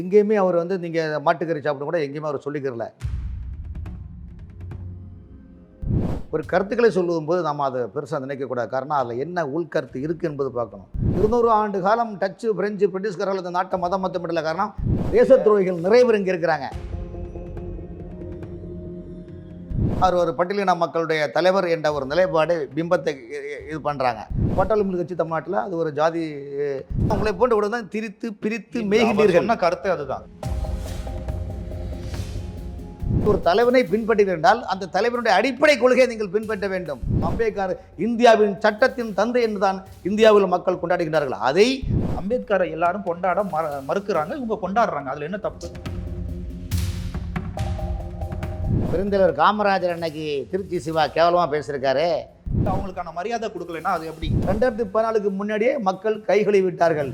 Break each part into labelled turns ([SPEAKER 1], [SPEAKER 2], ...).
[SPEAKER 1] எங்கேயுமே அவர் வந்து நீங்கள் மாட்டுக்கறி சாப்பிட கூட எங்கேயுமே அவர் சொல்லிக்கிறல. ஒரு கருத்துக்களை சொல்லும் போது நம்ம அதை பெருசாக நினைக்கக்கூடாது. காரணம் அதில் என்ன உள்கருத்து இருக்குது என்பது பார்க்கணும். இருநூறு ஆண்டு காலம் டச்சு பிரெஞ்சு பிரிட்டிஷ்காரர்கள் இந்த நாட்டை மதம் மத்தமிடல காரணம் தேச துரோகிகள் நிறைய பேர் இங்கே இருக்கிறாங்க. அவர் ஒரு பட்டியலின மக்களுடைய தலைவர் என்ற ஒரு நிலைப்பாடு பிம்பத்தை இது பண்ணுறாங்க பட்டாளி கட்சி தமிழ்நாட்டில் அது ஒரு ஜாதி உங்களை போன்ற கூட தான் திரித்து பிரித்து மேய்கின்றீர்கள்.
[SPEAKER 2] கருத்து அதுதான்.
[SPEAKER 1] ஒரு தலைவனை பின்பற்றுகிறீர்கள் என்றால் அந்த தலைவனுடைய அடிப்படை கொள்கையை நீங்கள் பின்பற்ற வேண்டும். அம்பேத்கர் இந்தியாவின் சட்டத்தின் தந்தை என்றுதான் இந்தியாவில் மக்கள் கொண்டாடுகிறார்கள் அதை
[SPEAKER 2] அம்பேத்கரை எல்லாரும் கொண்டாட மற- மறுக்கிறாங்க. இவங்க கொண்டாடுறாங்க. அதுல என்ன தப்பு?
[SPEAKER 1] பெருந்தலைவர் காமராஜர் அன்னைக்கு திருச்சி சிவா கேவலமாக பேசியிருக்காரு.
[SPEAKER 2] அவங்களுக்கான மரியாதை கொடுக்கலைன்னா அது எப்படி?
[SPEAKER 1] ரெண்டாயிரத்தி பதினாலுக்கு முன்னாடியே மக்கள் கைகளை விட்டார்கள்.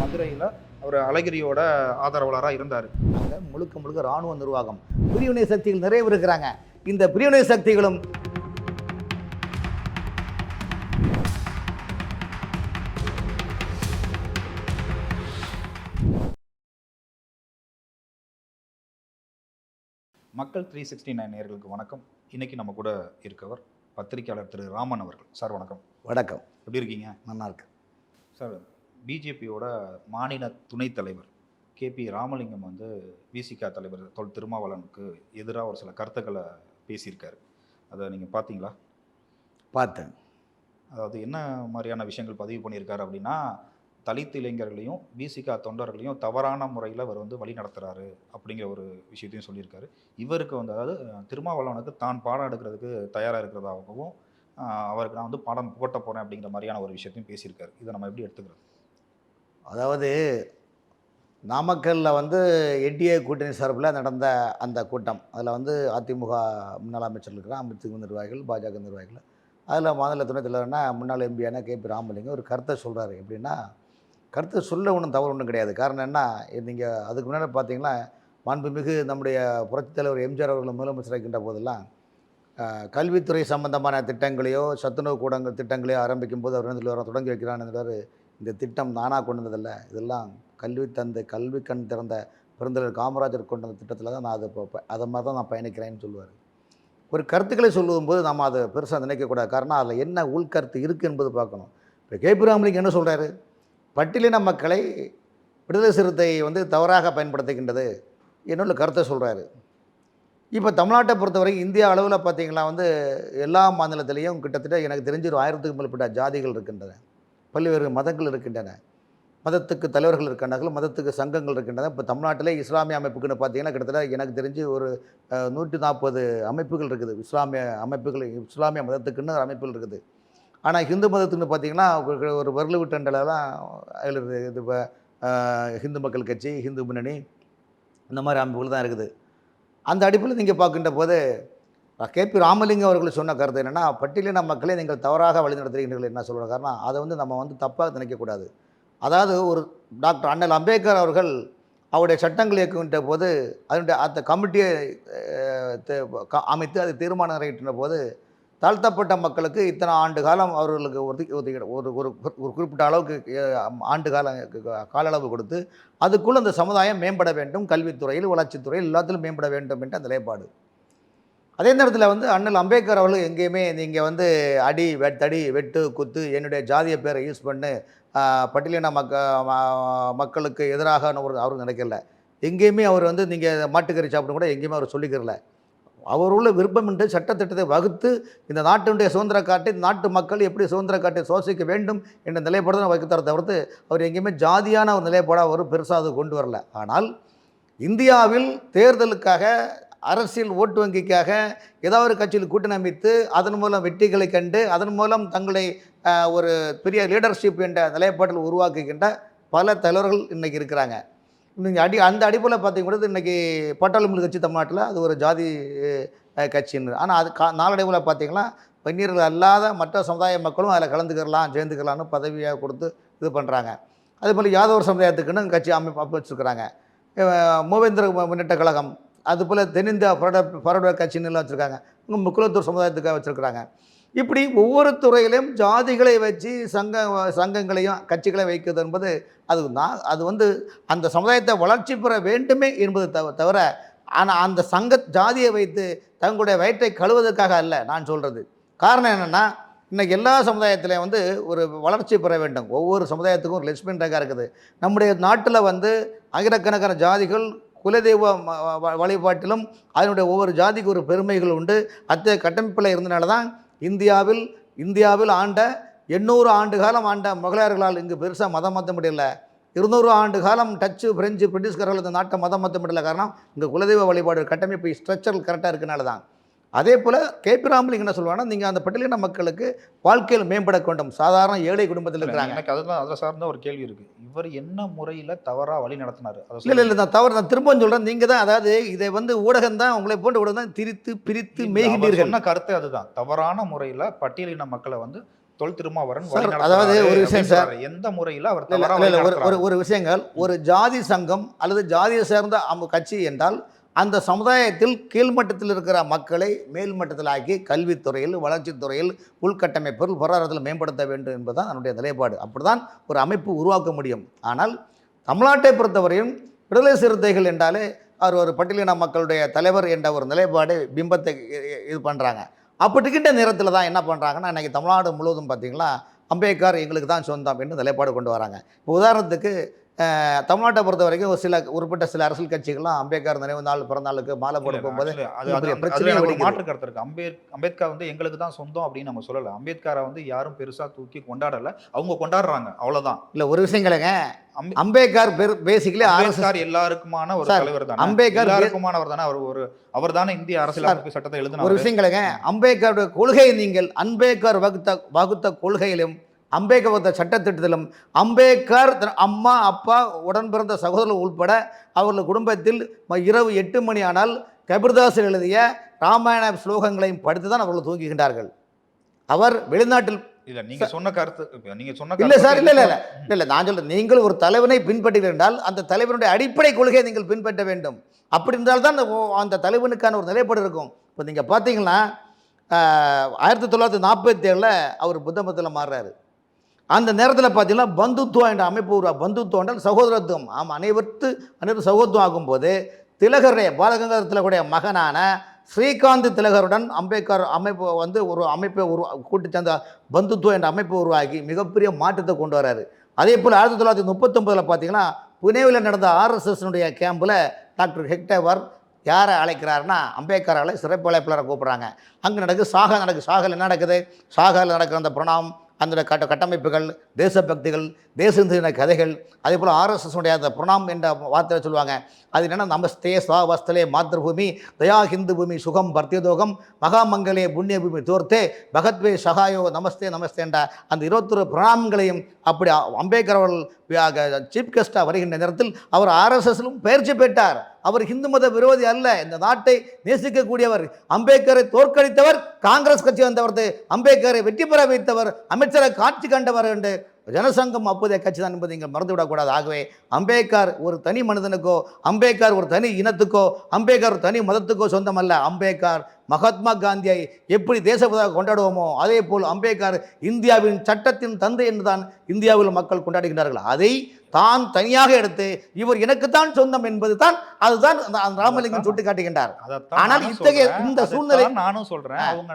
[SPEAKER 2] மதுரையில அவர் அழகிரியோட ஆதரவாளரா இருந்தாரு.
[SPEAKER 1] அங்கே முழுக்க முழுக்க இராணுவ நிர்வாகம். பிரிவினை சக்திகள் நிறைய இருக்கிறாங்க. இந்த பிரிவினை சக்திகளும்
[SPEAKER 2] மக்கள் த்ரீ சிக்ஸ்டி நைன் நேர்களுக்கு வணக்கம். இன்னைக்கு நம்ம கூட இருக்கவர் பத்திரிகையாளர் திரு ராமன் அவர்கள். சார் வணக்கம்.
[SPEAKER 1] வணக்கம்.
[SPEAKER 2] எப்படி இருக்கீங்க?
[SPEAKER 1] நல்லா இருக்கு
[SPEAKER 2] சார் பிஜேபியோட மாநில துணைத் தலைவர் கேபி ராமலிங்கம் வந்து விசிகா தலைவர் தொல் திருமாவளவனுக்கு எதிராக ஒரு சில கருத்துக்களை பேசியிருக்காரு. அதை நீங்கள் பார்த்தீங்களா?
[SPEAKER 1] பார்த்தேன்.
[SPEAKER 2] அதாவது என்ன மாதிரியான விஷயங்கள் பதிவு பண்ணியிருக்காரு அப்படின்னா தலித் இளைஞர்களையும் பிசிகா தொண்டர்களையும் தவறான முறையில் அவர் வந்து வழி நடத்துகிறாரு அப்படிங்கிற ஒரு விஷயத்தையும் சொல்லியிருக்காரு. இவருக்கு வந்து அதாவது திருமாவளவனுக்கு தான் பாடம் எடுக்கிறதுக்கு தயாராக இருக்கிறதாகவும் அவருக்கு நான் வந்து பாடம் போட்ட போகிறேன் அப்படிங்கிற மாதிரியான ஒரு விஷயத்தையும் பேசியிருக்காரு. இதை நம்ம எப்படி எடுத்துக்கிறது?
[SPEAKER 1] அதாவது நாமக்கல்லில் வந்து என்டிஏ கூட்டணி சார்பில் நடந்த அந்த கூட்டம். அதில் வந்து அதிமுக முன்னாள் அமைச்சர் இருக்கிற அமைச்சர் நிர்வாகிகள் பாஜக நிர்வாகிகள். அதில் மாநில துணைத் தலைவர்னா முன்னாள் எம்பியான கே பி ராமலிங்கம் ஒரு கருத்தை சொல்கிறாரு எப்படின்னா கருத்து சொல்ல ஒன்றும் தவறு ஒன்றும் கிடையாது. காரணம் என்ன? நீங்கள் அதுக்கு முன்னாடி பார்த்தீங்கன்னா மாண்புமிகு நம்முடைய புரட்சித் தலைவர் எம்ஜிஆர் அவர்கள் முதலமைச்சர் இருக்கின்ற போதெல்லாம் கல்வித்துறை சம்பந்தமான திட்டங்களையோ சத்துணவு கூடங்கள் திட்டங்களையோ ஆரம்பிக்கும் போது அவர் என்ன சொல்லுவார்? தொடங்கி வைக்கிறான் என்றார் இந்த திட்டம் நானாக கொண்டு வந்ததில்லை இதெல்லாம் கல்வி தந்து கல்வி கண் திறந்த பெருந்தலைவர் காமராஜர் கொண்டு வந்த திட்டத்தில் தான் நான் அதை அதை மாதிரி தான் நான் பயணிக்கிறேன்னு சொல்லுவார். ஒரு கருத்துக்களை சொல்லும் போது நம்ம அதை பெருசாக நினைக்கக்கூடாது. காரணம் அதில் என்ன உள்கருத்து இருக்குது என்பது பார்க்கணும். இப்போ கேபி ராமலிங்கம் என்ன சொல்கிறாரு பட்டியலின மக்களை விடுதலை சிறுத்தை வந்து தவறாக பயன்படுத்துகின்றது என்னுள்ள கருத்தை சொல்கிறாரு இப்போ தமிழ்நாட்டை பொறுத்தவரைக்கும் இந்தியா அளவில் பார்த்திங்கன்னா வந்து எல்லா மாநிலத்திலையும் கிட்டத்தட்ட எனக்கு தெரிஞ்ச ஒரு ஆயிரத்துக்கும் மேற்பட்ட ஜாதிகள் இருக்கின்றன. பல்வேறு மதங்கள் இருக்கின்றன. மதத்துக்கு தலைவர்கள் இருக்கின்றார்கள் மதத்துக்கு சங்கங்கள் இருக்கின்றன. இப்போ தமிழ்நாட்டிலே இஸ்லாமிய அமைப்புக்குன்னு பார்த்தீங்கன்னா கிட்டத்தட்ட எனக்கு தெரிஞ்சு ஒரு நூற்றி நாற்பது அமைப்புகள் இருக்குது. இஸ்லாமிய அமைப்புகள் இஸ்லாமிய மதத்துக்குன்னு ஒரு அமைப்புகள் இருக்குது. ஆனால் ஹிந்து மதத்துன்னு பார்த்தீங்கன்னா ஒரு- ஒரு வரலு விட்டண்டலாம் அதில் இது இப்போ ஹிந்து மக்கள் கட்சி ஹிந்து முன்னணி இந்த மாதிரி அமைப்புகள் தான் இருக்குது. அந்த அடிப்பில் நீங்கள் பார்க்கின்ற போது கே. பி. ராமலிங்கம் அவர்கள் சொன்ன கருத்து என்னென்னா பட்டியலின மக்களை நீங்கள் தவறாக வழிநடத்துகிறீர்கள் என்ன சொல்கிற காரணம்? அதை வந்து நம்ம வந்து தப்பாக நினைக்கக்கூடாது அதாவது ஒரு டாக்டர் அண்ணல் அம்பேத்கர் அவர்கள் அவருடைய சட்டங்கள் இயக்குகின்ற போது அதனுடைய அந்த கமிட்டியை அமைத்து அது தீர்மானம் நிறைவேற்றின போது தாழ்த்தப்பட்ட மக்களுக்கு இத்தனை ஆண்டு காலம் அவர்களுக்கு ஒதுக்கி ஒதுக்கி ஒரு ஒரு ஒரு குறிப்பிட்ட அளவுக்கு ஆண்டு கால கால அளவு கொடுத்து அதுக்குள் அந்த சமுதாயம் மேம்பட வேண்டும். கல்வித்துறையில் வளர்ச்சித்துறையில் எல்லாத்திலும் மேம்பட வேண்டும் என்ற அந்த நிலைப்பாடு. அதே நேரத்தில் வந்து அண்ணல் அம்பேத்கர் அவர்கள் எங்கேயுமே நீங்கள் வந்து அடி வெட்டடி வெட்டு குத்து என்னுடைய ஜாதிய பேரை யூஸ் பண்ணு பட்டியலின மக்க மக்களுக்கு எதிராக ஒரு அவர் நினைக்கல. எங்கேயுமே அவர் வந்து நீங்கள் மாட்டுக்கறி சாப்பிடும் கூட எங்கேயுமே அவர் சொல்லிக்கிறல. அவர் உள்ள விருப்பம் என்று சட்டத்திட்டத்தை வகுத்து இந்த நாட்டினுடைய சுதந்திர காட்டை நாட்டு மக்கள் எப்படி சுதந்திர காட்டை சுவாசிக்க வேண்டும் என்ற நிலைப்பாடு தான் வகுத்தார தவிர்த்து அவர் எங்கேயுமே ஜாதியான ஒரு நிலைப்பாடாக அவர் பெருசாக அது கொண்டு வரல. ஆனால் இந்தியாவில் தேர்தலுக்காக அரசியல் ஓட்டு வங்கிக்காக ஏதாவது ஒரு கட்சியில் கூட்டணி அமைத்து அதன் மூலம் வெற்றிகளை கண்டு அதன் மூலம் தங்களை ஒரு பெரிய லீடர்ஷிப் என்ற நிலைப்பாட்டில் உருவாக்குகின்ற பல தலைவர்கள் இன்றைக்கி இருக்கிறாங்க. நீங்கள் அடி அந்த அடிப்படையில் பார்த்தீங்கன்னா இன்றைக்கி பட்டாளி கட்சி தமிழ்நாட்டில் அது ஒரு ஜாதி கட்சின்னு ஆனால் அது கா நாளடைவில் பார்த்தீங்கன்னா பெண்ணீர்கள் அல்லாத மற்ற சமுதாய மக்களும் அதில் கலந்துக்கிறலாம் சேர்ந்துக்கலாம்னு பதவியாக கொடுத்து இது பண்ணுறாங்க அதே போல் யாதவர் சமுதாயத்துக்குன்னு கட்சி அமைப்பு அமைப்பு வச்சுருக்கிறாங்க. மூவேந்திர முன்னேற்ற கழகம் அதுபோல் தென்னிந்தியா பரோட பரோட கட்சின்னு வச்சுருக்காங்க. இன்னும் முக்குலத்தூர் சமுதாயத்துக்காக வச்சுருக்கிறாங்க. இப்படி ஒவ்வொரு துறையிலும் ஜாதிகளை வச்சு சங்க சங்கங்களையும் கட்சிகளை வைக்கிறது என்பது அது நான் அது வந்து அந்த சமுதாயத்தை வளர்ச்சி பெற வேண்டுமே என்பது தவ தவிர ஆனால் அந்த சங்க ஜாதியை வைத்து தங்களுடைய வயிற்றை கழுவதற்காக அல்ல நான் சொல்கிறது காரணம் என்னென்னா இன்றைக்கி எல்லா சமுதாயத்திலையும் வந்து ஒரு வளர்ச்சி பெற வேண்டும். ஒவ்வொரு சமுதாயத்துக்கும் ஒரு லட்சுமி ரேகா இருக்குது. நம்முடைய நாட்டில் வந்து ஆயிரக்கணக்கான ஜாதிகள் குலதெய்வ வ- வழிபாட்டிலும் அதனுடைய ஒவ்வொரு ஜாதிக்கு ஒரு பெருமைகள் உண்டு. அத்தகைய கட்டமைப்பில் இருந்தனால தான் இந்தியாவில் இந்தியாவில் ஆண்ட எண்ணூறு ஆண்டு காலம் ஆண்ட முகலாயர்களால் இங்கு பெருசாக மதம் மாற்ற முடியல. இருநூறு ஆண்டு காலம் டச்சு பிரெஞ்சு பிரிட்டிஷ்காரர்கள் இந்த நாட்டை மதம் மாற்ற முடியல. காரணம் இங்கே குலதெய்வ வழிபாடு கட்டமைப்பு ஸ்ட்ரக்சரல் கரெக்டாக இருக்கனால தான். அதே போல் கேபி ராமலிங்க என்ன சொல்லுவாங்கன்னா நீங்கள் அந்த பட்டியலின மக்களுக்கு வாழ்க்கையில் மேம்பட வேண்டும். சாதாரண ஏழை குடும்பத்தில் இருக்கிறாங்க.
[SPEAKER 2] எனக்கு அதுதான் அதில் சார்ந்த ஒரு கேள்வி இருக்கு. இவர் என்ன முறையில தவறா வழி நடத்தினாரு? அதை
[SPEAKER 1] இல்லை இல்லை நான் தவறு நான் திரும்பவும் சொல்கிறேன் நீங்கள் தான் அதாவது இதை வந்து ஊடகம் தான் உங்களை போன்ற ஊடகம் தான் திரித்து பிரித்து மேய்கின்றீர்கள்
[SPEAKER 2] சொன்ன கருத்து அதுதான். தவறான முறையில பட்டியலின மக்களை வந்து தொல் திருமாவரன்
[SPEAKER 1] அதாவது ஒரு விஷயம் சார்.
[SPEAKER 2] எந்த முறையில அவர்
[SPEAKER 1] ஒரு ஒரு விஷயங்கள் ஒரு ஜாதி சங்கம் அல்லது ஜாதியை சேர்ந்த கட்சி என்றால் அந்த சமுதாயத்தில் கீழ்மட்டத்தில் இருக்கிற மக்களை மேல்மட்டத்தில் ஆக்கி கல்வித்துறையில் வளர்ச்சித்துறையில் உள்கட்டமைப்பில் பொருளாதாரத்தில் மேம்படுத்த வேண்டும் என்பதுதான் அதனுடைய நிலைப்பாடு. அப்படிதான் ஒரு அமைப்பு உருவாக்க முடியும். ஆனால் தமிழ்நாட்டை பொறுத்தவரையும் விடுதலை சிறுத்தைகள் என்றாலே அவர் ஒரு பட்டியலின மக்களுடைய தலைவர் என்ற ஒரு நிலைப்பாடு பிம்பத்தை இது பண்ணுறாங்க அப்படிக்கிட்ட நேரத்தில் தான் என்ன பண்ணுறாங்கன்னா இன்றைக்கி தமிழ்நாடு முழுவதும் பார்த்திங்கன்னா அம்பேத்கர் எங்களுக்கு தான் சொந்தம் என்று நிலைப்பாடு கொண்டு வராங்க. இப்போ உதாரணத்துக்கு தமிழ்நாட்டை பொறுத்த வரைக்கும் ஒரு சில குறிப்பிட்ட சில அரசியல் கட்சிகள்லாம் அம்பேத்கர் நினைவு நாள் பிறந்த நாளுக்கு மாலை போட போகும்போது.
[SPEAKER 2] மாற்று கருத்து இருக்கு. அம்பேத் அம்பேத்கர் வந்து எங்களுக்கு தான் சொந்தம் அப்படின்னு நம்ம சொல்லல. அம்பேத்கரை வந்து யாரும் பெருசா தூக்கி கொண்டாடல. அவங்க கொண்டாடுறாங்க அவ்வளவுதான்.
[SPEAKER 1] இல்லை ஒரு விஷயங்களுங்க
[SPEAKER 2] அம்பே-
[SPEAKER 1] அம்பேத்கர் பேசிக்கலி
[SPEAKER 2] அம்பேத்கர் எல்லாருக்குமான ஒரு தலைவர் தானே?
[SPEAKER 1] அம்பேத்கர்
[SPEAKER 2] எல்லாருக்குமானவர் தானே? அவர் ஒரு அவர் தானே இந்திய அரசியலமைப்பு சட்டத்தை
[SPEAKER 1] ஒரு
[SPEAKER 2] எழுதினார்
[SPEAKER 1] விஷயங்களுங்க அம்பேத்கருடைய கொள்கை நீங்கள் அம்பேத்கர் வகுத்த வகுத்த கொள்கையிலும் அம்பேத்கர் சட்டத்திட்டத்திலும் அம்பேத்கர் அம்மா அப்பா உடன் பிறந்த சகோதரர்கள் உட்பட அவர்கள் குடும்பத்தில் இரவு எட்டு மணி ஆனால் கபிர்தாசர் எழுதிய ராமாயண ஸ்லோகங்களையும் படித்து தான் அவர்கள் தூங்குகின்றார்கள். அவர் வெளிநாட்டில்
[SPEAKER 2] இல்ல நீங்க சொன்ன கருத்து இப்ப நீங்க சொன்ன
[SPEAKER 1] இல்ல சார், இல்ல, இல்ல, இல்ல. இல்லை நான் சொல்றேன் நீங்கள் ஒரு தலைவனை பின்பற்றுகிறீர்கள் என்றால் அந்த தலைவனுடைய அடிப்படை கொள்கையை நீங்கள் பின்பற்ற வேண்டும். அப்படி இருந்தால் தான் அந்த தலைவனுக்கான ஒரு நிலைப்பாடு இருக்கும். இப்போ நீங்கள் பார்த்தீங்கன்னா ஆயிரத்தி தொள்ளாயிரத்தி நாற்பத்தி ஏழில் அவர் புத்த மதத்தில் மாறுறாரு. அந்த நேரத்தில் பார்த்தீங்கன்னா பந்துத்துவம் என்ற அமைப்பு உருவா பந்துத்துவம் என்றால் சகோதரத்துவம். ஆமாம் அனைவருக்கு அனைவரும் சகோதரத்துவம் ஆகும்போது திலகருடைய பாலகங்கர் திலகருடைய மகனான ஸ்ரீகாந்த் திலகருடன் அம்பேத்கர் அமைப்பு வந்து ஒரு அமைப்பை உருவா கூட்டி சேர்ந்த பந்துத்துவம் என்ற அமைப்பை உருவாக்கி மிகப்பெரிய மாற்றத்தை கொண்டு வராரு. அதே போல் ஆயிரத்தி தொள்ளாயிரத்தி முப்பத்தொம்பதில் பார்த்தீங்கன்னா புனேவில் நடந்த ஆர்எஸ்எஸ்னுடைய கேம்பில் டாக்டர் ஹெக்டேவர் யாரை அழைக்கிறாருன்னா அம்பேத்கரால் சிறப்பு அழைப்பாளரை கூப்பிட்றாங்க. அங்கே நடக்குது சாகல் நடக்குது. சாகல் என்ன நடக்குது? சாகல் நடக்கிற அந்த பிரணாம் அந்த கட்ட கட்டமைப்புகள் தேசபக்திகள் தேசந்தின கதைகள் அதே போல் ஆர்எஸ்எஸ்னுடைய அந்த பிரணாம் என்ற வார்த்தையை சொல்லுவாங்க. அது என்னென்னா நமஸ்தே ஸ்வாவஸ்தலே மாத்திருபூமி தயா ஹிந்து பூமி சுகம் பர்த்தியதோகம் மகாமங்கலே புண்ணிய பூமி தோர்த்தே பகத்வே சகாயோ நமஸ்தே நமஸ்தே என்ற அந்த இருபத்தொரு பிரணாம்களையும் அப்படி அம்பேத்கர் அவர்கள் சீஃப் கெஸ்டாக வருகின்ற நேரத்தில் அவர் ஆர்எஸ்எஸ்லும் பயிற்சி பெற்றார். அவர் ஹிந்து மத விரோதி அல்ல. இந்த நாட்டை நேசிக்கக்கூடியவர் அம்பேத்கரை தோற்கடித்தவர் காங்கிரஸ் கட்சி வந்தவர் அம்பேத்கரை வெற்றி பெற வைத்தவர் அமைச்சரை காட்சி கண்டவர் என்று ஜனசங்கம் அப்போதைய கட்சி தான் என்பதை நீங்கள் மறந்துவிடக்கூடாது. ஆகவே அம்பேத்கர் ஒரு தனி மனிதனுக்கோ அம்பேத்கர் ஒரு தனி இனத்துக்கோ அம்பேத்கர் ஒரு தனி மதத்துக்கோ சொந்தமல்ல. அம்பேத்கர் மகாத்மா காந்தியை எப்படி தேசபதாக கொண்டாடுவோமோ அதே போல் அம்பேத்கர் இந்தியாவின் சட்டத்தின் தந்தை என்றுதான் இந்தியாவில் மக்கள் கொண்டாடுகின்றார்கள். அதை தான் தனியாக எடுத்து இவர் எனக்குத்தான் சொந்தம் என்பது தான் அதுதான் ராமலிங்கம் சுட்டி காட்டுகின்றார் ஆனால் இத்தகைய. இந்த சூழ்நிலை-
[SPEAKER 2] நானும் சொல்றேன். அவங்க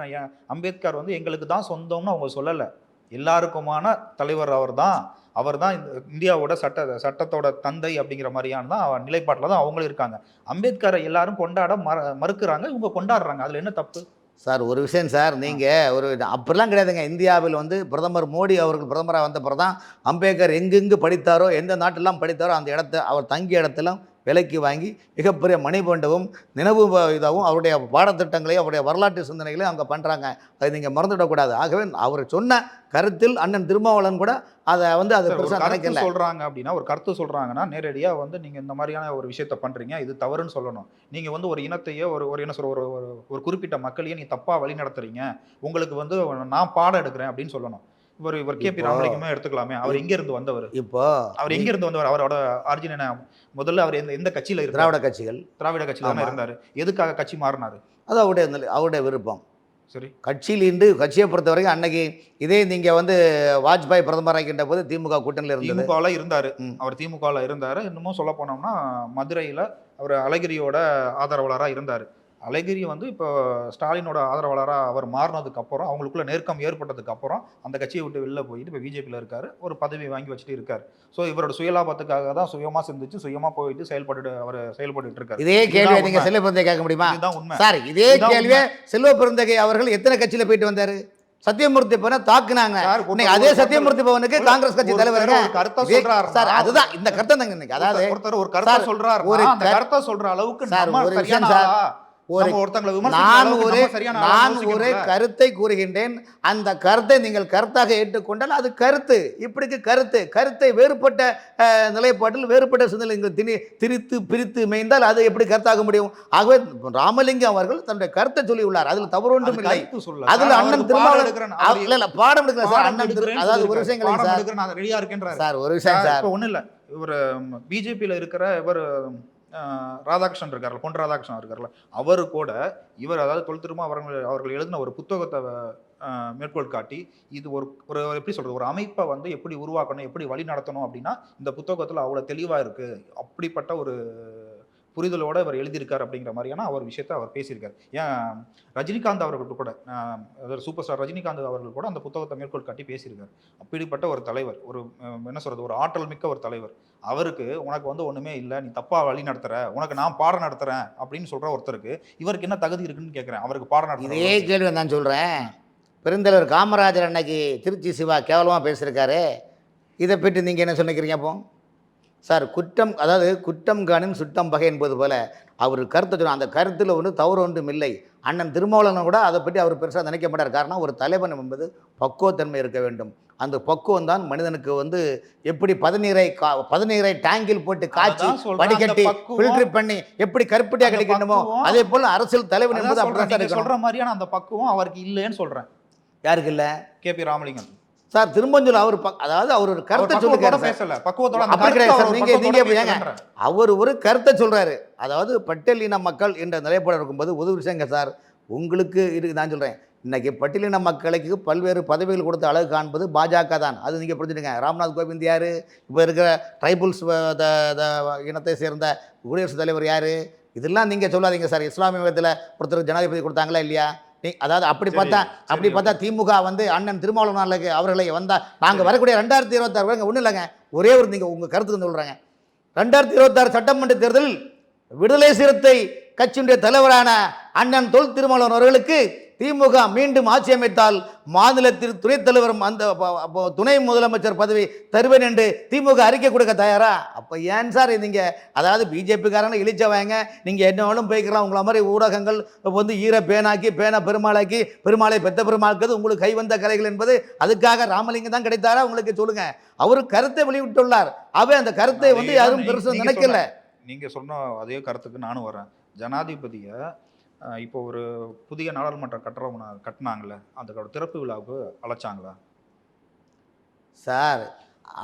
[SPEAKER 2] அம்பேத்கர் வந்து எங்களுக்கு தான் சொந்தம்னு அவங்க சொல்லல. எல்லாருக்குமான தலைவர் அவர்தான். அவர் தான் இந்தியாவோட சட்ட சட்டத்தோட தந்தை அப்படிங்கிற மாதிரியான தான் நிலைப்பாட்டுல தான் அவங்களும் இருக்காங்க. அம்பேத்கரை எல்லாரும் கொண்டாட மற மறுக்கிறாங்க இவங்க கொண்டாடுறாங்க. அதுல என்ன தப்பு?
[SPEAKER 1] சார் ஒரு விஷயம் சார் நீங்கள் ஒரு அப்படிலாம் கிடையாதுங்க. இந்தியாவில் வந்து பிரதமர் மோடி அவர்கள் பிரதமராக வந்த பிறகு தான் அம்பேத்கர் எங்கெங்கு படித்தாரோ எந்த நாட்டெல்லாம் படித்தாரோ அந்த இடத்த அவர் தங்கிய இடத்தெல்லாம் விலைக்கு வாங்கி மிகப்பெரிய மணிமண்டபம் நினைவு இதாகவும் அவருடைய பாடத்திட்டங்களையும் அவருடைய வரலாற்று சிந்தனைகளையும் அவங்க பண்ணுறாங்க அதை நீங்கள் மறந்துவிடக்கூடாது ஆகவே அவர் சொன்ன கருத்தில் அண்ணன் திருமாவளவன் கூட அதை வந்து அதை பெருசாக நினைக்கல.
[SPEAKER 2] சொல்றாங்க அப்படின்னா ஒரு கருத்து சொல்றாங்கன்னா நேரடியா வந்து நீங்க இந்த மாதிரியான ஒரு விஷயத்த பண்றீங்க. இது தவறுன்னு சொல்லணும். நீங்க வந்து ஒரு இனத்தையோ ஒரு ஒரு என்ன சொல்ற ஒரு ஒரு குறிப்பிட்ட மக்களையே நீ தப்பா வழி நடத்துறீங்க. உங்களுக்கு வந்து நான் பாடம் எடுக்கிறேன் அப்படின்னு சொல்லணும். இவர் இவர் கே பி ராமலிங்கமே எடுத்துக்கலாமே. அவர் எங்க இருந்து வந்தவர்?
[SPEAKER 1] இப்போ
[SPEAKER 2] அவர் எங்க இருந்து வந்தவர்? அவரோட ஆர்ஜின் என்ன? முதல்ல அவர் எந்த எந்த கட்சியில
[SPEAKER 1] திராவிட கட்சிகள்.
[SPEAKER 2] திராவிட கட்சியில தானே. இருந்தாரு. எதுக்காக கட்சி மாறினாரு?
[SPEAKER 1] அது அவருடைய அவருடைய விருப்பம்.
[SPEAKER 2] சரி.
[SPEAKER 1] கட்சியில் இன்று கட்சியை பொறுத்த வரைக்கும் அன்னைக்கு இதே நீங்கள் வந்து வாஜ்பாய் பிரதமர் ஆகின்ற போது திமுக கூட்டணியில் இருந்தது.
[SPEAKER 2] திமுகவில் இருந்தாரு. அவர் திமுகவில் இருந்தாரு. இன்னமும் சொல்ல போனோம்னா மதுரையில் அவர் அழகிரியோட ஆதரவாளராக இருந்தார். அழகிரி வந்து இப்போ ஸ்டாலினோட ஆதரவாளராக அவர் மாறினதுக்கு அப்புறம் அவங்களுக்குள்ள நெருக்கம் ஏற்பட்டதுக்கு அப்புறம் அந்த கட்சியை விட்டு வெளில போயிட்டு இப்போ பிஜேபியில் இருக்காரு. ஒரு பதவி வாங்கி வச்சுட்டு இருக்காரு. ஸோ இவரோட சுயலாபத்துக்காக தான் சுயமா சிந்திச்சு சுயமா போயிட்டு செயல்பட்டு அவர் செயல்பட்டு இருக்காரு.
[SPEAKER 1] இதே கேள்வியை நீங்கள் பிறந்தை கேட்க முடியுமா?
[SPEAKER 2] இதுதான் உண்மை.
[SPEAKER 1] சார் இதே கேள்வியை செல்வ பெருந்தகை அவர்கள் எத்தனை கட்சியில் போயிட்டு வந்தாரு? சத்தியமூர்த்தி பவனை தாக்குனாங்க. அதே சத்தியமூர்த்தி பவனுக்கு காங்கிரஸ் கட்சி
[SPEAKER 2] ஒரு கருத்தை சொல்றாருன்னா,
[SPEAKER 1] சார் அதுதான். இந்த கருத்தை தாங்க இன்னைக்கு. அதாவது
[SPEAKER 2] ஒருத்தர் ஒரு கருத்தை சொல்றாரு
[SPEAKER 1] ஒரு
[SPEAKER 2] கருத்தை சொல்ற அளவுக்கு
[SPEAKER 1] சார்,
[SPEAKER 2] நம்ம
[SPEAKER 1] ஒரு விஷயம்
[SPEAKER 2] சரியான
[SPEAKER 1] சார். ஒரு நான் ஒரு நான் ஒரு? கருத்தை கூறுகின்றேன். அந்த கருத்தை நீங்கள் கருத்தாக ஏற்றுக்கொண்டால் அது கருத்து. இப்படிக்கு கருத்து. கருத்தை வேறுபட்ட நிலைப்பாட்டில் வேறுபட்ட சிந்தனை திணி திரித்து பிரித்து மேய்ந்தால் அது எப்படி கருத்தாக முடியும்? ஆகவே ராமலிங்கம் அவர்கள் தன்னுடைய கருத்தை சொல்லியுள்ளார். அதில் தவறு ஒன்றும் இல்லை. அதுல அண்ணன் திருமாவளவன்
[SPEAKER 2] எடுக்கிறேன்.
[SPEAKER 1] இல்ல இல்ல பாடம் எடுக்கல சார். அண்ணன் அதாவது ஒரு
[SPEAKER 2] பாடம்
[SPEAKER 1] சார்.
[SPEAKER 2] எடுக்கிறேன், நான் ரெடியா இருக்கேன்றாரு.
[SPEAKER 1] சார் ஒரு விஷயம்
[SPEAKER 2] சார், ஒண்ணும் இல்ல. இவர் பிஜேபியில் இருக்கிற இவர் ராதாகிருஷ்ணன் இருக்கார்ல பொன் ராதாகிருஷ்ணன் இருக்கார்ல அவர் கூட இவர் அதாவது தொல் அவர்கள் அவர்கள் எழுதின ஒரு புத்தகத்தை மேற்கோள் காட்டி இது ஒரு ஒரு எப்படி சொல்கிறது ஒரு அமைப்பை வந்து எப்படி உருவாக்கணும் எப்படி வழி நடத்தணும் அப்படின்னா இந்த புத்தகத்தில் அவ்வளோ தெளிவாக இருக்குது அப்படிப்பட்ட ஒரு புரிதலோட இவர் எழுதியிருக்கார் அப்படிங்கிற மாதிரியான அவர் விஷயத்தை அவர் பேசியிருக்காரு. ஏன் ரஜினிகாந்த் அவர்கள் கூட அதாவது சூப்பர் ஸ்டார் ரஜினிகாந்த் அவர்கள் கூட அந்த புத்தகத்தை மேற்கோள் காட்டி பேசியிருக்காரு. அப்படிப்பட்ட ஒரு தலைவர் ஒரு என்ன சொல்றது ஒரு ஆற்றல் மிக்க ஒரு தலைவர். அவருக்கு உனக்கு வந்து ஒண்ணுமே இல்லை நீ தப்பா வழி நடத்துற உனக்கு நான் பாடம் நடத்துறேன் அப்படின்னு சொல்ற ஒருத்தருக்கு இவருக்கு என்ன தகுதி இருக்குன்னு கேட்கிறேன் அவருக்கு பாடம்
[SPEAKER 1] இதே
[SPEAKER 2] நடத்துற
[SPEAKER 1] கேள்வி நான் சொல்கிறேன் பெருந்தலைவர் காமராஜர் அன்னைக்கு திருச்சி சிவா கேவலமாக பேசியிருக்காரு. இதை பற்றி நீங்கள் என்ன சொன்னிக்கிறீங்க அப்போ? சார் குற்றம் அதாவது குற்றம் காணும் சுட்டம் பகை என்பது போல அவர் கருத்தை சொன்ன அந்த கருத்தில் ஒன்று தவறு ஒன்றும் இல்லை. அண்ணன் திருமாவளவன் கூட அதை பற்றி அவர் பெருசாக நினைக்க மாட்டார். காரணம் ஒரு தலைவன் என்பது பக்குவத்தன்மை இருக்க வேண்டும். அந்த பக்குவம் தான் மனிதனுக்கு வந்து எப்படி பதநீரை கா பதநீரை டேங்கில் போட்டு காய்ச்சி வடிகட்டி ஃபில்டர் பண்ணி எப்படி கருப்பட்டியாக கிடைக்கணுமோ அதே போல் அரசியல் தலைவன் என்பது அப்படி
[SPEAKER 2] சொல்ற மாதிரியான அந்த பக்குவம் அவருக்கு இல்லைன்னு சொல்றேன்.
[SPEAKER 1] யாருக்கு இல்லை?
[SPEAKER 2] K P Ramalingam.
[SPEAKER 1] Sir Thirumbanjur அவர் அதாவது அவர் ஒரு கருத்தை
[SPEAKER 2] அந்த
[SPEAKER 1] அப்படி கிடையாது சார்.
[SPEAKER 2] அவர்
[SPEAKER 1] நீங்க- நீங்க
[SPEAKER 2] பக்குவத்தோட
[SPEAKER 1] ஏங்க?
[SPEAKER 2] பேசலன்றேன்.
[SPEAKER 1] அவர் ஒரு கருத்தை சொல்றாரு. அதாவது பட்டியலின மக்கள் என்ற நிலைப்பாடு இருக்கும்போது ஒரு விஷயங்க சார்? உங்களுக்கு இருக்கு நான் சொல்றேன். இன்னைக்கு பட்டியலின மக்களுக்கு பல்வேறு பதவிகள் கொடுத்து அழகு காண்பது பாஜக தான். அது நீங்கள் புரிஞ்சுடுங்க ராம்நாத் கோவிந்த் யார்? இப்போ இருக்கிற ட்ரைபல்ஸ் இனத்தை சேர்ந்த குடியரசுத் தலைவர் யார்? இதெல்லாம் நீங்கள் சொல்லாதீங்க சார். இஸ்லாமிய மதத்தில் ஒருத்தர் ஜனாதிபதி கொடுத்தாங்களா இல்லையா? அதாவது அப்படி பார்த்தா அப்படி. பார்த்தா திமுக வந்து அண்ணன் திருமாவளவன் அவர்களை வந்தால் நாங்கள் வரக்கூடிய ரெண்டாயிரத்தி இருபத்தாறு வரைக்கும் ஒன்றும் இல்லைங்க. ஒரே ஒரு நீங்கள் உங்கள் கருத்துக்கு சொல்கிறாங்க ரெண்டாயிரத்தி இருபத்தாறு சட்டமன்ற தேர்தலில் விடுதலை சிறுத்தை கட்சியினுடைய தலைவரான அண்ணன் தொல் திருமாவளவன் அவர்களுக்கு திமுக மீண்டும் ஆட்சி அமைத்தால் மாநிலத்தில் துணைத் தலைவர் அந்த துணை முதலமைச்சர் பதவி தருவேன் என்று திமுக அறிக்கை கொடுக்க தயாரா? அப்போ ஏன் சார் நீங்க அதாவது பிஜேபிக்காரங்க இழிச்சவங்க நீங்கள் என்ன வேணும் போய்க்கலாம். உங்களை மாதிரி ஊடகங்கள் வந்து ஈர பேனாக்கி பேனை பெருமாளாக்கி பெருமாளை பெத்த பெருமாளுக்கு உங்களுக்கு கை வந்த கலைகள் என்பது அதுக்காக ராமலிங்கம் தான் கிடைத்தாரா? உங்களுக்கு சொல்லுங்க. அவர் கருத்தை வெளியிட்டுள்ளார். அவை அந்த கருத்தை வந்து யாரும்
[SPEAKER 2] தான்
[SPEAKER 1] பெருசா
[SPEAKER 2] நீங்க
[SPEAKER 1] நினைக்கல.
[SPEAKER 2] சொன்ன- நீங்க சொன்ன அதே கருத்துக்கு நானும் வரேன். ஜனாதிபதிய இப்போ ஒரு புதிய நாடாளுமன்ற கட்டுறவங்க கட்டினாங்கல்ல அந்த திறப்பு விழாவுக்கு அழைச்சாங்களா?
[SPEAKER 1] சார்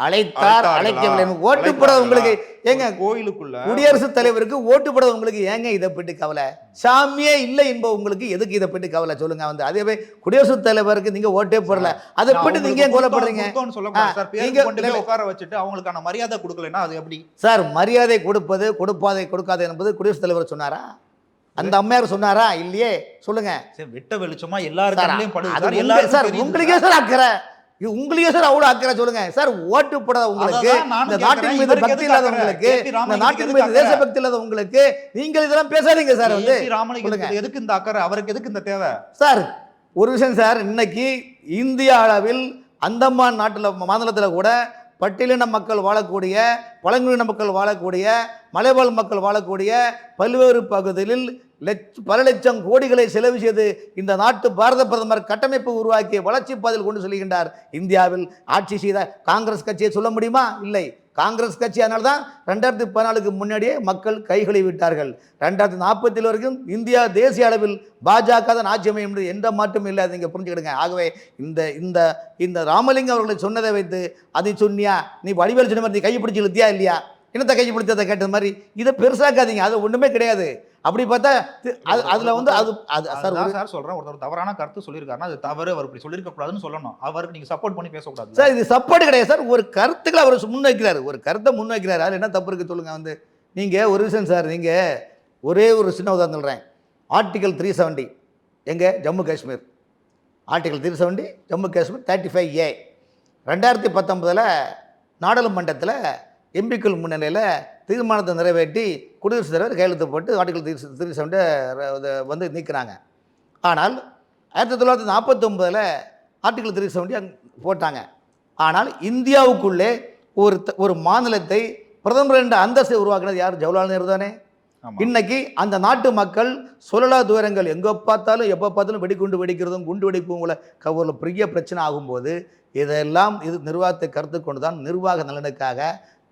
[SPEAKER 1] அழைத்தார்? அழைக்கவில்லை. ஓட்டு போட? உங்களுக்கு ஏங்க
[SPEAKER 2] கோயிலுக்குள்ள?
[SPEAKER 1] குடியரசுத் தலைவருக்கு ஓட்டு போட உங்களுக்கு ஏங்க இதை பற்றி கவலை? சாமியே இல்லை என்ப உங்களுக்கு எதுக்கு இதை பற்றி கவலை? சொல்லுங்க வந்து. அதே குடியரசுத் தலைவருக்கு நீங்க ஓட்டே போடல. அதை பற்றி நீங்க ஏன் கோலப்படுறீங்க?
[SPEAKER 2] போய் உட்கார வச்சுட்டு அவங்களுக்கான மரியாதை கொடுக்கலைன்னா அது எப்படி?
[SPEAKER 1] சார் மரியாதை கொடுப்பது கொடுப்பாதை கொடுக்காது என்பது குடியரசுத் தலைவர் சொன்னாரா? அந்த அம்மையார் சொன்னாரா? இல்லையே. சொல்லுங்க.
[SPEAKER 2] சரி, வெட்ட வெளிச்சமா
[SPEAKER 1] அது
[SPEAKER 2] சார்
[SPEAKER 1] உங்களுக்கே சார் அக்கறை. உங்களுக்கே சார் அவ்வளோ அக்கறை சொல்லுங்க. சார் ஓட்டு போடாத உங்களுக்கு இந்த. நாட்டின் மீது பக்தி இல்லாதவங்களுக்கு இந்த நாட்டின் மீது தேச
[SPEAKER 2] அக்கறை?
[SPEAKER 1] பக்தி இல்லாதவங்களுக்கு நீங்கள் இதெல்லாம் பேசாதீங்க சார் வந்து.
[SPEAKER 2] ராமலிங்கத்துக்கு எதுக்கு இந்த அக்கறை? அவருக்கு எதுக்கு இந்த தேவை?
[SPEAKER 1] சார் ஒரு விஷயம் சார். இன்னைக்கு இந்திய அளவில் அந்தமான் நாட்டில் மாநிலத்தில் கூட பட்டியலின மக்கள் வாழக்கூடிய பழங்குடியின மக்கள் வாழக்கூடிய மலைவாழ் மக்கள் வாழக்கூடிய பல்வேறு பகுதிகளில் லட்ச பல லட்சம் கோடிகளை செலவு செய்து இந்த நாட்டு பாரத பிரதமர் கட்டமைப்பு உருவாக்கி வளர்ச்சி பாதையில் கொண்டு செல்கின்றார். இந்தியாவில் ஆட்சி செய்த காங்கிரஸ் கட்சியை சொல்ல முடியுமா? இல்லை. காங்கிரஸ் கட்சி அதனால தான் ரெண்டாயிரத்தி பதினாலுக்கு முன்னாடியே மக்கள் கைகளை விட்டார்கள். ரெண்டாயிரத்தி நாற்பத்தில் வரைக்கும் இந்தியா தேசிய அளவில் பாஜக தான் ஆட்சி அமையும் என்று எந்த மாற்றமும் இல்லை. அதை நீங்கள் புரிஞ்சுக்கிடுங்க. ஆகவே இந்த இந்த இந்த ராமலிங்கம் அவர்களை சொன்னதை வைத்து அதை சொன்னியா? நீ வடிவேல் சொன்ன மாதிரி நீ கையை பிடிச்சி இழுத்தியா இல்லையா? என்னத்தை கைப்பிடிச்சதை கேட்டது மாதிரி? இதை பெருசாக்காதீங்க. அது ஒன்றுமே கிடையாது. அப்படி பார்த்தா அது அதில் வந்து அது அது சார்
[SPEAKER 2] சார் சொல்றேன். ஒருத்தர் தவறான கருத்து சொல்லியிருக்காருன்னா அது தவறு. அவர் இப்படி சொல்லியிருக்க கூடாதுன்னு சொல்லணும். அவருக்கு நீங்க சப்போர்ட் பண்ணி பேசக்கூடாது
[SPEAKER 1] சார் இது சப்போர்ட் கிடையாது சார். ஒரு கருத்துக்களை அவர் முன்வைக்கிறாரு. ஒரு கருத்தை முன்வைக்கிறாரு. அதில் என்ன தப்பு இருக்கு சொல்லுங்க வந்து. நீங்கள் ஒரு விஷயம் சார் நீங்கள் ஒரே ஒரு சின்ன உதாரணம் சொல்கிறேன் ஆர்டிகல் த்ரீ செவன்ட்டி எங்கே? Jammu Kashmir. Article three seventy Jammu Kashmir thirty five A ரெண்டாயிரத்தி பத்தொன்பதில் நாடாளுமன்றத்தில் எம்பிக்கள் முன்னிலையில் தீர்மானத்தை நிறைவேற்றி குடியரசுத் தலைவர் கையெழுத்து போட்டு ஆர்டிகல் த்ரீ த்ரீ செவன்ட்டி வந்து நீக்கினாங்க ஆனால் ஆயிரத்தி தொள்ளாயிரத்தி நாற்பத்தொம்பதில் ஆர்டிகல் த்ரீ செவன்ட்டி போட்டாங்க. ஆனால் இந்தியாவுக்குள்ளே ஒரு ஒரு மாநிலத்தை பிரதமர் என்ற அந்தஸ்தை உருவாக்கினது யார்? ஜவஹர்லால் நேரு தானே. இன்னைக்கு அந்த நாட்டு மக்கள் சொல்லலா தூரங்கள் எங்கே பார்த்தாலும் எப்போ பார்த்தாலும் வெடிகுண்டு வெடிக்கிறதும் குண்டு வெடிப்பும் உள்ள ஒரு பெரிய பிரச்சனை ஆகும்போது இதெல்லாம் இது நிர்வாகத்தை கருத்து கொண்டு தான் நிர்வாக நலனுக்காக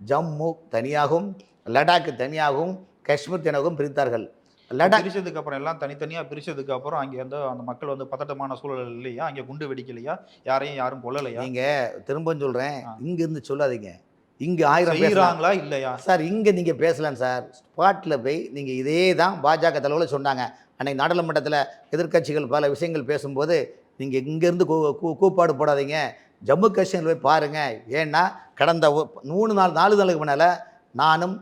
[SPEAKER 1] ஜம்மு தனியாகவும் லடாக் தனியாகவும் காஷ்மீர் தனியாகவும் பிரித்தார்கள். லடாக்
[SPEAKER 2] பிரிச்சதுக்கு அப்புறம் எல்லாம் தனித்தனியா பிரிச்சதுக்கு அப்புறம் அங்க வந்து அந்த மக்கள் வந்து பதட்டமான சூழல் இல்லையா? அங்க குண்டு வெடிக்கலையா? யாரையும் யாரும் கொல்லலையா?
[SPEAKER 1] நீங்க திரும்ப சொல்றேன்.
[SPEAKER 2] ஆ.
[SPEAKER 1] இங்க இருந்து சொல்லாதீங்க. இங்க ஆயிரம் பேசலாம்
[SPEAKER 2] செய்யறாங்களா இல்லையா?
[SPEAKER 1] சார் இங்கே நீங்கள் பேசலாம் சார். ஸ்பாட்டில் போய் நீங்கள் இதே தான் பாஜக தலைவர்கள் சொன்னாங்க. அன்னைக்கு நாடாளுமன்றத்தில் எதிர்க்கட்சிகள் பல விஷயங்கள் பேசும்போது நீங்கள் இங்கேருந்து கூ- கூப்பாடு போடாதீங்க. ஜம்மு காஷ்மீரில் போய் பாருங்கள் ஏன்னா கடந்த மூணு நாள் நாலு நாளுக்கு முன்னால் நானும்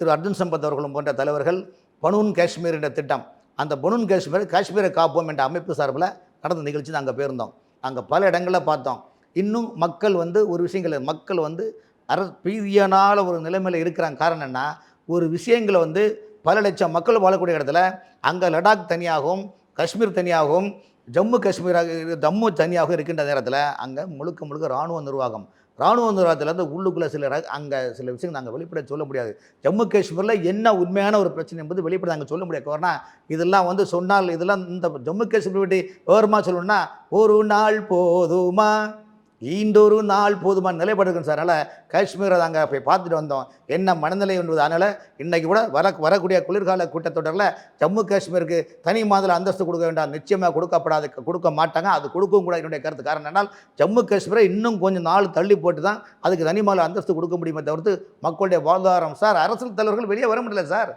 [SPEAKER 1] திரு அர்ஜுன் சம்பத் அவர்களும் போன்ற தலைவர்கள் பனூன் காஷ்மீர் என்ற திட்டம் அந்த பனூன் காஷ்மீர் காஷ்மீரை காப்போம் என்ற அமைப்பு சார்பில் நடந்த நிகழ்ச்சி நாங்கள் போயிருந்தோம். அங்கே பல இடங்களில் பார்த்தோம். இன்னும் மக்கள் வந்து ஒரு விஷயங்கள் மக்கள் வந்து அர பீதியனால ஒரு நிலைமையில் இருக்கிறாங்க. காரணம் என்ன ஒரு விஷயங்களை வந்து பல லட்சம் மக்கள் வாழக்கூடிய இடத்துல அங்கே லடாக் தனியாகவும் காஷ்மீர் தனியாகவும் ஜம்மு காஷ்மீராக ஜம்மு தனியாகவும் இருக்கின்ற நேரத்தில் அங்கே முழுக்க முழுக்க இராணுவ நிர்வாகம் இராணுவ நிர்வாகத்தில் இருந்து உள்ளுக்குள்ளே சில ர- அங்கே சில விஷயங்கள் நாங்கள் வெளிப்பட சொல்ல முடியாது. ஜம்மு காஷ்மீரில் என்ன உண்மையான ஒரு பிரச்சனை என்பது வெளிப்பட நாங்கள் சொல்ல முடியாது. காரணம் இதெல்லாம் வந்து சொன்னால் இதெல்லாம் இந்த ஜம்மு காஷ்மீர் பற்றி விவரமாக சொல்லணும்னா ஒரு நாள் போதுமா? ஈண்டொரு நாள் போதுமான நிலைப்படுக்கும் சார். அதனால் காஷ்மீரை நாங்கள் போய் பார்த்துட்டு வந்தோம். என்ன மனநிலை என்பது அதனால் இன்றைக்கி கூட வர வரக்கூடிய குளிர்கால கூட்டத்தொடரில் ஜம்மு காஷ்மீருக்கு தனி மாதிரி அந்தஸ்து கொடுக்க வேண்டாம். நிச்சயமாக கொடுக்கப்படாது கொடுக்க மாட்டாங்க. அது கொடுக்கவும் கூட என்னுடைய கருத்து. காரணம் என்னால் ஜம்மு காஷ்மீரை இன்னும் கொஞ்சம் நாள் தள்ளி போட்டு தான் அதுக்கு தனி மாதிரி அந்தஸ்து கொடுக்க முடியுமே தவிர்த்து மக்களுடைய வாழ்வாதாரம் சார். அரசியல் தலைவர்கள் வெளியே வர முடியல சார்
[SPEAKER 2] சார்.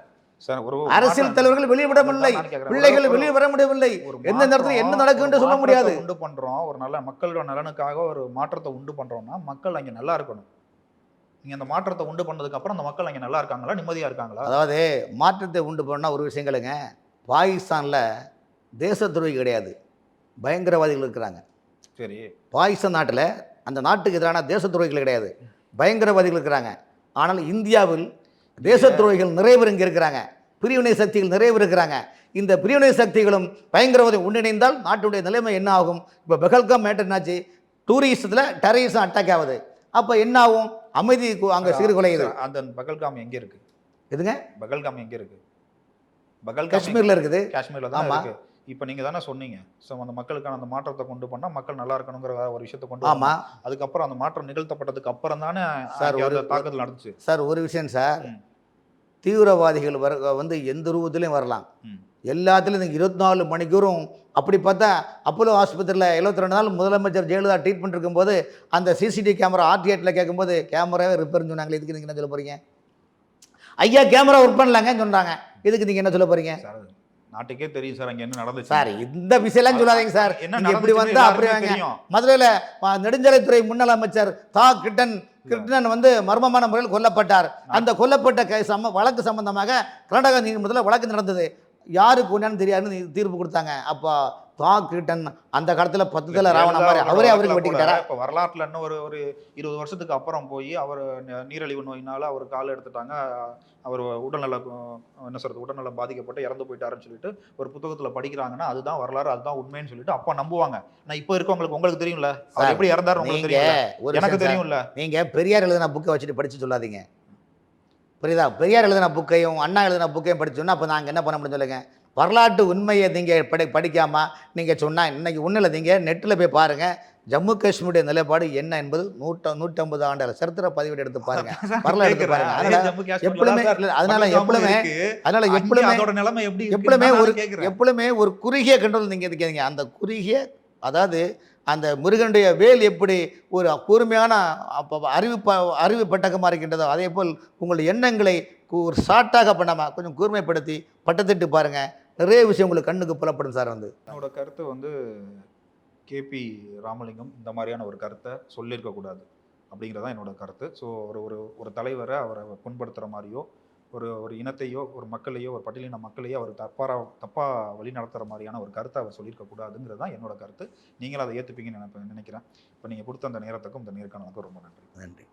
[SPEAKER 1] அரசியல் தலைவர்கள் வெளியே விட முடியலை
[SPEAKER 2] நான் கேட்கிறேன்.
[SPEAKER 1] பிள்ளைகள்
[SPEAKER 2] ஒரு-
[SPEAKER 1] வெளியே வர முடியவில்லை எந்த நேரத்துல என்ன
[SPEAKER 2] ஒரு
[SPEAKER 1] சொல்ல முடியாது.
[SPEAKER 2] உண்டு பண்றோம். ஒரு நல்ல மக்களோட நலனுக்காக ஒரு மாற்றத்தை உண்டு பண்றோம்னா மக்கள் அங்க நல்லா இருக்கணும். நீங்க அந்த மாற்றத்தை உண்டு பண்ணதுக்கு அப்புறம் அந்த மக்கள் அங்க நல்லா இருக்காங்களா? நிம்மதியா இருக்காங்களா?
[SPEAKER 1] அதாவது மாற்றத்தை உண்டு பண்ணால் ஒரு விஷயங்களுங்க பாகிஸ்தானில் தேச துரோகி கிடையாது. பயங்கரவாதிகள் இருக்கிறாங்க.
[SPEAKER 2] சரி.
[SPEAKER 1] பாகிஸ்தான் நாட்டில் அந்த நாட்டுக்கு எதிரான தேச துரோகிகள் கிடையாது. பயங்கரவாதிகள் இருக்கிறாங்க. ஆனால் இந்தியாவில் தேச துரோகிகள் நிறைய பேர் இங்கே இருக்கிறாங்க. பிரிவினை சக்திகள் நிறைய பேர் இருக்கிறாங்க. இந்த பிரிவினை சக்திகளும் பயங்கரவாதம் ஒன்றிணைந்தால் நாட்டுடைய நிலைமை என்ன ஆகும்? இப்போ பெகல்காம் மேட்டர் என்னாச்சு? டூரிசத்தில் டெரரிசம் அட்டாக் ஆகுது. அப்போ என்ன ஆகும் அமைதி அங்கே சீர்குலையுது
[SPEAKER 2] அந்த பகல்காம் எங்க இருக்கு?
[SPEAKER 1] எதுங்க?
[SPEAKER 2] பகல்காம் எங்க இருக்கு? பகல்காம்
[SPEAKER 1] காஷ்மீரில் இருக்குது.
[SPEAKER 2] காஷ்மீர்ல தான்
[SPEAKER 1] ஆமா.
[SPEAKER 2] இருக்கு. இப்போ நீங்க தானே சொன்னீங்க. ஸோ அந்த மக்களுக்கான அந்த மாற்றத்தை கொண்டு பண்ணா மக்கள் நல்லா இருக்கணுங்கிற ஒரு விஷயத்தை கொண்டு.
[SPEAKER 1] ஆமாம்
[SPEAKER 2] அதுக்கப்புறம் அந்த மாற்றம் நிகழ்த்தப்பட்டதுக்கு அப்புறம் தானே
[SPEAKER 1] சார், ஒரு-
[SPEAKER 2] தாக்குதல் நடந்துச்சு.
[SPEAKER 1] சார் ஒரு விஷயம் சார். தீவிரவாதிகள் வர வந்து எந்த ரூபத்துலையும் வரலாம். எல்லாத்துலேயும் இந்த இருபத்தி நாலு மணிக்கூறும் அப்படி பார்த்தா அப்போலோ ஆஸ்பத்திரியில் 72 ரெண்டு நாள் முதலமைச்சர் ஜெயலலிதா ட்ரீட்மெண்ட் இருக்கும்போது அந்த சிசிடிவி கேமரா ஆர்டிஎட்டில் கேட்கும்போது கேமராவே ரிப்பேர்னு சொன்னாங்களே இதுக்கு நீங்கள் என்ன சொல்ல போகிறீங்க ஐயா கேமரா ஒர்க் பண்ணலாங்கன்னு சொன்னாங்க. இதுக்கு நீங்கள் என்ன சொல்ல போகிறீங்க
[SPEAKER 2] நாட்டுக்கே தெரியும் சார் அங்க என்ன நடந்துச்சு?
[SPEAKER 1] சார் இந்த விஷயம்லாம் சொல்லாதீங்க சார்.
[SPEAKER 2] என்ன
[SPEAKER 1] இப்படி வந்தா அப்படி வாங்க. மதுரையில் நெடுஞ்சாலைத்துறை முன்னாள் அமைச்சர் தா. கிட்டன் கிருஷ்ணன் வந்து மர்மமான முறையில் கொல்லப்பட்டார். அந்த கொல்லப்பட்ட கே சம்ம வழக்கு சம்பந்தமாக கர்நாடகா நீதிமன்றத்தில் வழக்கு நடந்தது. யாருக்கு ஒன்றான்னு தெரியாதுன்னு தீர்ப்பு கொடுத்தாங்க. அப்போ தா கிட்டன் அந்த காலத்தில் பத்து தலை ராவணா மாதிரி அவரே அவருக்கு வெட்டிக்கிட்டாரா
[SPEAKER 2] இப்போ வரலாற்றுல இன்னும் ஒரு ஒரு இருபது வருஷத்துக்கு அப்புறம் போய் அவர் நீரிழிவு நோயினால அவர் கால் எடுத்துட்டாங்க. அவர் உடல்நல என்ன சொல்றது உடல்நலம் பாதிக்கப்பட்டு இறந்து போயிட்டாருன்னு சொல்லிட்டு ஒரு புத்தகத்துல படிக்கிறாங்கன்னா அதுதான் வரலாறு அதுதான் உண்மைன்னு சொல்லிட்டு அப்பா நம்புவாங்க. நான் இப்போ இருக்கவங்களுக்கு உங்களுக்கு தெரியும்ல? அவர் எப்படி இறந்தாரு உங்களுக்கு
[SPEAKER 1] நீங்க ஒரு
[SPEAKER 2] எனக்கு தெரியும்ல?
[SPEAKER 1] நீங்க பெரியார் எழுதின புக்கை வச்சுட்டு படிச்சு சொல்லாதீங்க. புரியுதா? பெரியார் எழுதின புக்கையும் அண்ணா எழுதின புக்கையும் படிச்சு சொன்னா அப்போ நாங்கள் என்ன பண்ண முடியும் சொல்லுங்க? வரலாற்று உண்மையை நீங்கள் படி படிக்காம நீங்கள் சொன்னால் இன்னைக்கு ஒன்றும் இல்லை நீங்கள் நெட்டில் போய் பாருங்கள் ஜம்மு காஷ்மீருடைய நிலைப்பாடு என்ன என்பது நூற்ற நூற்றம்பது ஆண்டு சரித்திர பதிவேடு எடுத்து பாருங்க. வரலாறு எடுத்து பாருங்க.
[SPEAKER 2] அதே
[SPEAKER 1] அதனால இல்ல, அதனால
[SPEAKER 2] அதோட நிலைமை எப்படி
[SPEAKER 1] எப்பொழுதுமே
[SPEAKER 2] இருக்குன்னு
[SPEAKER 1] ஒரு. எப்பொழுதுமே ஒரு குறுகிய கண்ட்ரோல் நீங்கள் இருக்கீங்க அந்த குறுகிய அதாவது அந்த முருகனுடைய வேல் எப்படி ஒரு கூர்மையான அப்ப அறிவு அறிவு பெட்டகமாக இருக்கின்றதோ அதே போல் உங்களுடைய எண்ணங்களை ஒரு ஷார்ட்டாக பண்ணாமல் கொஞ்சம் கூர்மைப்படுத்தி பட்டத்திட்டு பாருங்கள் நிறைய விஷயம் உங்களுக்கு கண்ணுக்கு புலப்படும் சார் வந்து.
[SPEAKER 2] என்னோட கருத்து வந்து கேபி ராமலிங்கம் இந்த மாதிரியான ஒரு கருத்தை சொல்லியிருக்க கூடாது அப்படிங்கிறதான் என்னோட கருத்து. ஸோ ஒரு ஒரு ஒரு தலைவரை அவரை புண்படுத்துகிற மாதிரியோ ஒரு ஒரு இனத்தையோ ஒரு மக்களையோ ஒரு பட்டியலின மக்களையோ அவர் தப்பாக தப்பாக வழி நடத்துகிற மாதிரியான ஒரு கருத்தை அவர் சொல்லியிருக்க கூடாதுங்கிறது தான் என்னோட கருத்து. நீங்களும் அதை ஏற்றுப்பீங்கன்னு நினைப்பேன் நினைக்கிறேன். இப்போ நீங்கள் கொடுத்த அந்த நேரத்துக்கும் இந்த நேர்காணலுக்கும் ரொம்ப நன்றி.
[SPEAKER 1] நன்றி.